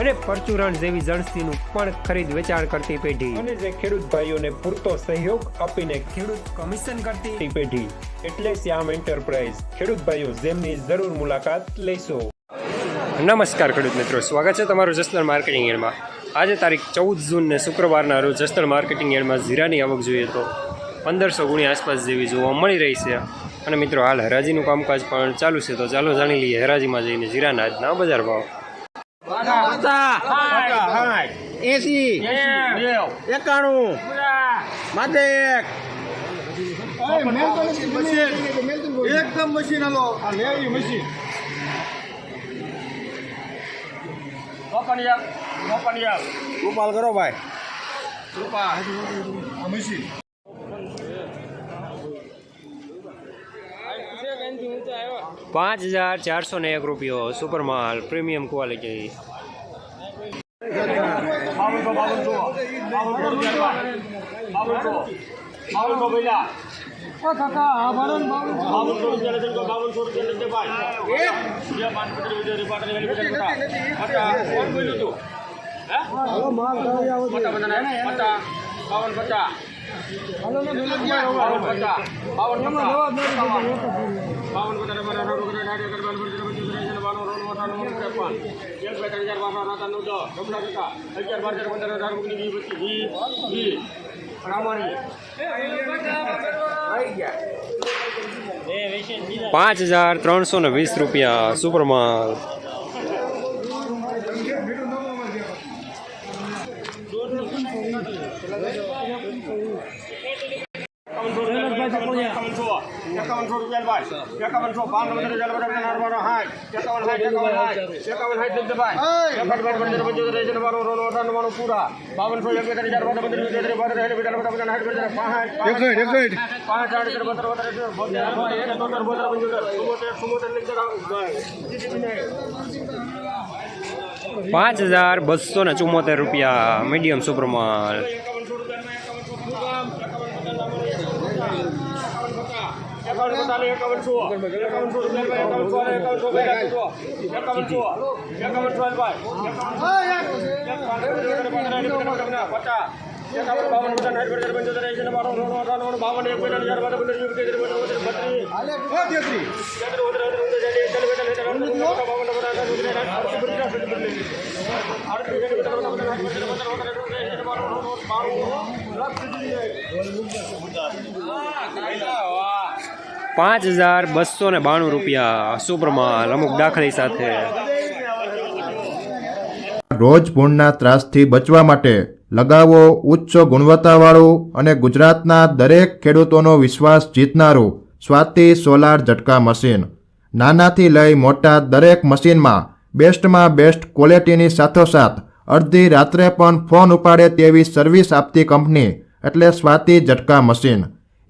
અને પરચુરણ જેવી જણસીનું પણ ખરીદ વેચાણ કરતી પેઢી. અને જે ખેડૂત ભાઈઓને પૂરતો સહયોગ આપીને ખેડૂત કમિશન કરતી પેઢી. એટલે શ્યામ એન્ટરપ્રાઇઝ. ખેડૂત ભાઈઓ જેમની જરૂર મુલાકાત લેશો. નમસ્કાર ખેડૂત મિત્રો. સ્વાગત છે તમારું જસનલ માર્કેટિંગ એડમાં. આજે તારીખ ચૌદ જૂનને શુક્રવારના રોજ જસનલ માર્કેટિંગ એડમાં જીરાની આવક જોઈએ તો પંદરસો ગુણી આસપાસ જેવી જોવા મળી રહી છે. અને મિત્રો હાલ હરાજીનું કામકાજ પણ ચાલુ છે તો ચાલો જાણી લઈએ હરાજીમાં જઈને જીરાના આજના બજાર ભાવ. એસી. એકાણું. માથે એક. એકદમ મશીન હાલો. આ લેવી મશીન. ઉપાલ કરો ભાઈ. આ મશીન. પાંચ હજાર ચારસો ને એક રૂપિયો સુપર માલ પ્રીમિયમ ક્વોલિટી. બાવનસો બાવનસો બાવનસો રૂપિયા બાવનસો બાવનસો ભૈયા. બાવનસો રૂપિયા લેજો તો બાવનસો રૂપિયા લેજો ભાઈ. બે પાંચ પચીસ વિજય રિપાર્ટર વેલી વિજય પચાસ પચાસ કોણ બોલ્યું તું? હે? પચાસ પચાસ ને પચાસ બાવન પચાસ. બાવન પચાસ બાવન પચાસ. બાવન. પચાસ મારા રોડ કરે નાડે કરે બાવન પચાસ પચીસ ત્રીસ બાવન રોડ મોટા નંબર ત્રેપન એક બે ત્રણ ચાર પાંચ હજાર ત્રણસો ને વીસ રૂપિયા સુપર માલ. એકાવનસો રૂપિયા ભાઈ. એકાવનસો પાંચ નંબર હજાર બધા નારવાનો હાથ એકાવન હાથ એકાવન હાથ એકાવન હાથ લીધે ભાઈ. એકાવન બાર પંદર પંચોતેર એસી નવ્વાણું રોનો નવ્વાણું પૂરા. બાવનસો એકવીસ હજાર બધા પંદર વીસ ત્રીસ પાંચ ત્રીસ બધા બધા હાથ બધા પાંચ પાંચ આઠ ત્રીસ પંદર પંદર બોતેર બોતેર બોતેર પંચોતેર ચુમ્મોતેર ચુમ્મોતેર લીધે પાંચ હજાર બસો ને ચુમ્મોતેર રૂપિયા મીડિયમ સુપર માલ એકાવન પચાસ એકાવનસો એકાવનસો રૂપિયા એકાવનસો એકાવનસો એકાવનસો એકાવનસો ભાઈ પચાસ એકાવન બાવન પચાસ સાઠ પચાસ પંચોતેર એસી ને બારો રોનો અઠાણું બાવન એક પચાસ હજાર બાર પંદર વીસ ત્રીસ બત્રીસ બત્રીસ પાંચ હજાર બસો ને બાણું રૂપિયા સુપ્રમાલ અમુક દાખલી સાથે. રોજ પૂરના ત્રાસથી બચવા માટે લગાવો ઉચ્ચ ગુણવત્તાવાળું અને ગુજરાતના દરેક ખેડૂતોનો વિશ્વાસ જીતનારું સ્વાતિ સોલાર ઝટકા મશીન. નાનાથી લઈ મોટા દરેક મશીનમાં બેસ્ટમાં બેસ્ટ ક્વોલિટીની સાથોસાથ અડધી રાત્રે પણ ફોન ઉપાડે તેવી સર્વિસ આપતી કંપની એટલે સ્વાતિ ઝટકા મશીન.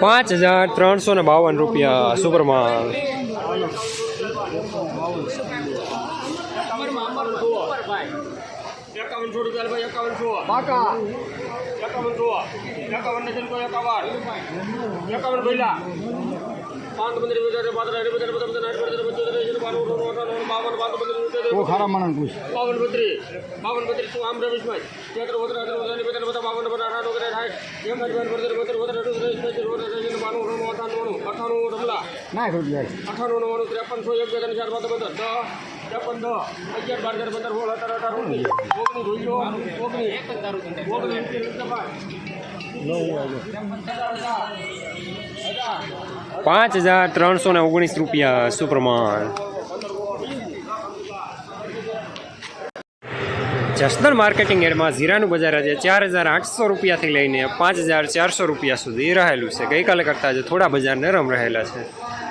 પાંચ હજાર ત્રણસો ને બાવન રૂપિયા સુપરમાં. એકાવન એકાવન એકાવન પચાસ પંચોતેર એંસી બાવન રોનો બાવન બાવન બાવન બત્રીસ તું આમ રમેશભાઈ તેત્ર વત્ર અઠાર વત્ર પચાસ બધા બાવન બધા અઠાણું કરે સાઠ એક હજાર બોતેર બોતેર બોતેર અઠું ત્રીસ પચીસ બોતેર ત્રીસ બાણું રોનો અઠાણું અઠાણું રમલા અઠાણું નવ્વાણું ત્રેપન સો એક બે ત્રણ ચાર પાંચ પંદર દસ ત્રેપન દસ અગિયાર બાર તેર પંદર સોળ અઢાર અઢાર ઓગણીસ ઓગણીસ જોઈજો ઓગણીસ ઓગણીસ હજાર પાંચ હજાર ત્રણસો ને ઓગણીસ રૂપિયા સુપ્રમાણ. જસદણ માર્કેટિંગ એડમાં જીરાનું બજાર આજે ચાર હજાર આઠસો રૂપિયાથી લઈને પાંચ હજાર ચારસો રૂપિયા સુધી રહેલું છે. ગઈકાલે કરતાં આજે થોડા બજાર નરમ રહેલા છે.